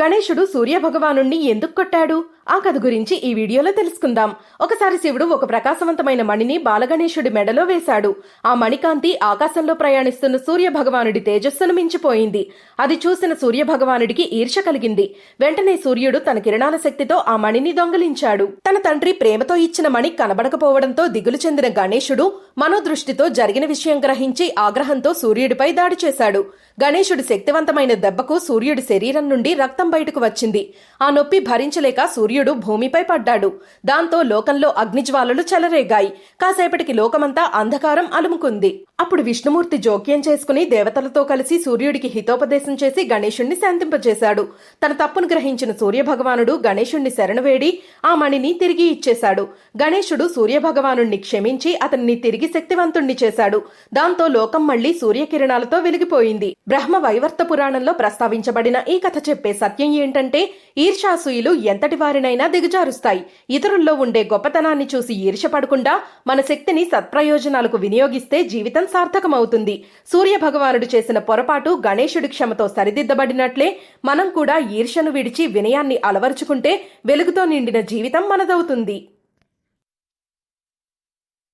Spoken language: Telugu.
గణేశుడు సూర్య ఎందుకు కొట్టాడు? ఆ కథ గురించి ఈ వీడియోలో తెలుసుకుందాం. ఒకసారి శివుడు ఒక ప్రకాశవంతమైన మణిని బాలగణేశుడి మెడలో వేశాడు. ఆ మణికాంతి ఆకాశంలో ప్రయాణిస్తున్న సూర్య భగవానుడి తేజస్సును మించిపోయింది. అది చూసిన సూర్య భగవానుడికి ఈర్ష కలిగింది. వెంటనే సూర్యుడు తన కిరణాల శక్తితో ఆ మణిని దొంగలించాడు. తన తండ్రి ప్రేమతో ఇచ్చిన మణి కనబడకపోవడంతో దిగులు చెందిన గణేశుడు మనోదృష్టితో జరిగిన విషయం గ్రహించి ఆగ్రహంతో సూర్యుడిపై దాడి చేశాడు. గణేశుడి శక్తివంతమైన దెబ్బకు సూర్యుడి శరీరం నుండి రక్తం బయటకు వచ్చింది. ఆ నొప్పి భరించలేక సూర్యుడు భూమిపై పడ్డాడు. దాంతో లోకంలో అగ్నిజ్వాలలు చెలరేగాయి. కాసేపటికి లోకమంతా అంధకారం అలుముకుంది. అప్పుడు విష్ణుమూర్తి జోక్యం చేసుకుని దేవతలతో కలిసి సూర్యుడికి హితోపదేశం చేసి గణేశుణ్ణి శాంతింపజేశాడు. తన తప్పును గ్రహించిన సూర్య భగవానుడు గణేశుణ్ణి శరణువేడి ఆ మణిని తిరిగి ఇచ్చేశాడు. గణేశుడు సూర్య భగవానుణ్ణి క్షమించి అతన్ని తిరిగి శక్తివంతుణ్ణి చేశాడు. దాంతో లోకం మళ్ళీ సూర్యకిరణాలతో వెలిగిపోయింది. బ్రహ్మ వైవర్త పురాణంలో ప్రస్తావించబడిన ఈ కథ చెప్పే సత్యం ఏంటంటే ఈర్షాసుయులు ఎంతటి వారిని వారినైనా దిగజారుస్తాయి. ఇతరుల్లో ఉండే గొప్పతనాన్ని చూసి ఈర్షపడకుండా మన శక్తిని సత్ప్రయోజనాలకు వినియోగిస్తే జీవితం సార్థకమవుతుంది. సూర్య భగవానుడు చేసిన పొరపాటు గణేశుడి క్షమతో సరిదిద్దబడినట్లే మనం కూడా ఈర్షను విడిచి వినయాన్ని అలవరుచుకుంటే వెలుగుతో నిండిన జీవితం మనదవుతుంది.